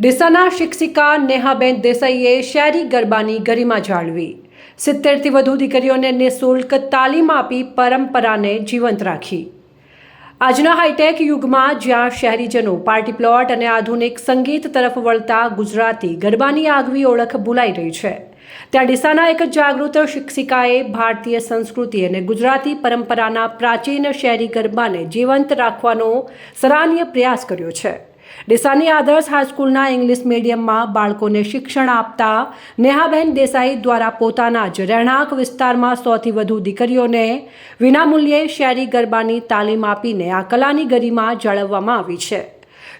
ડીસાના શિક્ષિકા નેહાબેન દેસાઈએ શહેરી ગરબાની ગરિમા જાળવી. સિત્તેરથી વધુ દીકરીઓને નિઃશુલ્ક તાલીમ આપી પરંપરાને જીવંત રાખી. આજના હાઈટેક યુગમાં જ્યાં શહેરીજનો પાર્ટી પ્લોટ અને આધુનિક સંગીત તરફ વળતા ગુજરાતી ગરબાની આગવી ઓળખ ભૂલાઈ રહી છે. ત્યાં ડીસાના એક જાગૃત શિક્ષિકાએ ભારતીય સંસ્કૃતિ અને ગુજરાતી પરંપરાના પ્રાચીન શહેરી ગરબાને જીવંત રાખવાનો સરાહનીય પ્રયાસ કર્યો છે. ડીસાની આદર્શ હાઈસ્કૂલના ઇંગ્લિશ મીડિયમમાં બાળકોને શિક્ષણ આપતા નેહાબેન દેસાઈ દ્વારા પોતાના જ રહેણાંક વિસ્તારમાં સૌથી વધુ દીકરીઓને વિનામૂલ્યે શહેરી ગરબાની તાલીમ આપીને આ કલાની ગરિમા જાળવવામાં આવી છે.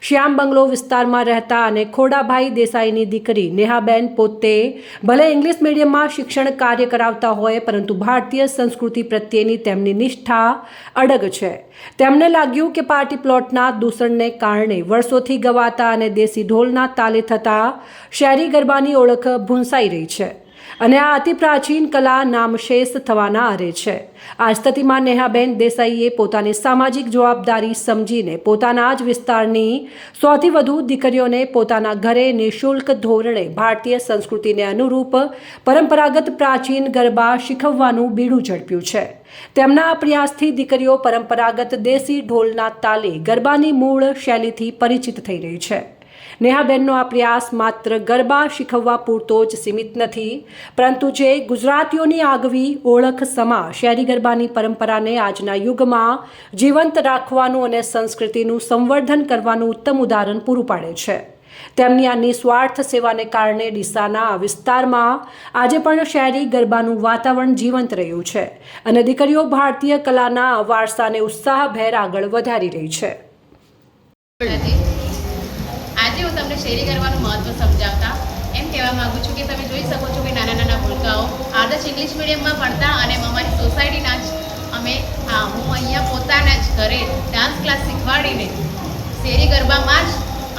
શ્યામ બંગલો વિસ્તારમાં રહેતા અને ખોડાભાઈ દેસાઈની દીકરી નેહાબેન પોતે ભલે ઇંગ્લિશ મીડિયમમાં શિક્ષણ કાર્ય કરાવતા હોય, પરંતુ ભારતીય સંસ્કૃતિ પ્રત્યેની તેમની નિષ્ઠા અડગ છે. તેમને લાગ્યું કે પાર્ટી પ્લોટના દૂષણને કારણે વર્ષોથી ગવાતા અને દેશી ઢોલના તાલે થતા શહેરી ગરબાની ઓળખ ભૂંસાઈ રહી છે. અને આ અતિ પ્રાચીન કલા નામશેષ થવાના આરે છે. આ સ્થિતિમાં નેહાબેન દેસાઈએ પોતાની સામાજિક જવાબદારી સમજીને પોતાના જ વિસ્તારની સૌથી વધુ દીકરીઓને પોતાના ઘરે નિઃશુલ્ક ધોરણે ભારતીય સંસ્કૃતિને અનુરૂપ પરંપરાગત પ્રાચીન ગરબા શીખવવાનું બીડું ઝડપ્યું છે. તેમના આ પ્રયાસથી દીકરીઓ પરંપરાગત દેશી ઢોલના તાલે ગરબાની મૂળ શૈલીથી પરિચિત થઈ રહી છે. નેહાબેનનો આ પ્રયાસ માત્ર ગરબા શીખવવા પૂરતો જ સીમિત નથી, પરંતુ જે ગુજરાતીઓની આગવી ઓળખ સમા શહેરી ગરબાની પરંપરાને આજના યુગમાં જીવંત રાખવાનું અને સંસ્કૃતિનું સંવર્ધન કરવાનું ઉત્તમ ઉદાહરણ પૂરું પાડે છે. તેમની આ નિસ્વાર્થ સેવાને કારણે ડીસાના આ વિસ્તારમાં આજે પણ શહેરી ગરબાનું વાતાવરણ જીવંત રહ્યું છે અને દીકરીઓ ભારતીય કલાના વારસાને ઉત્સાહભેર આગળ વધારી રહી છે. તમને શેરી કરવાનું મહત્વ સમજાવતા. એમ કહેવા માંગુ છું કે તમે જોઈ શકો છો કે નાના નાના ભૂલકાઓ આદર્શ ઇંગ્લિશ મીડિયમમાં ભણતા અને અમારી સોસાયટીના જ, અમે, હા, હું અહીંયા પોતાના જ ઘરે ડાન્સ ક્લાસ શીખવાડીને શેરી ગરબામાં જ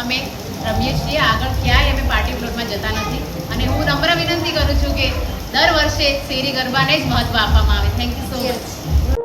અમે રમીએ છીએ. આગળ ક્યાંય અમે પાર્ટી પ્લોટમાં જતા નથી. અને હું નમ્ર વિનંતી કરું છું કે દર વર્ષે શેરી ગરબાને જ મહત્વ આપવામાં આવે. Thank you so much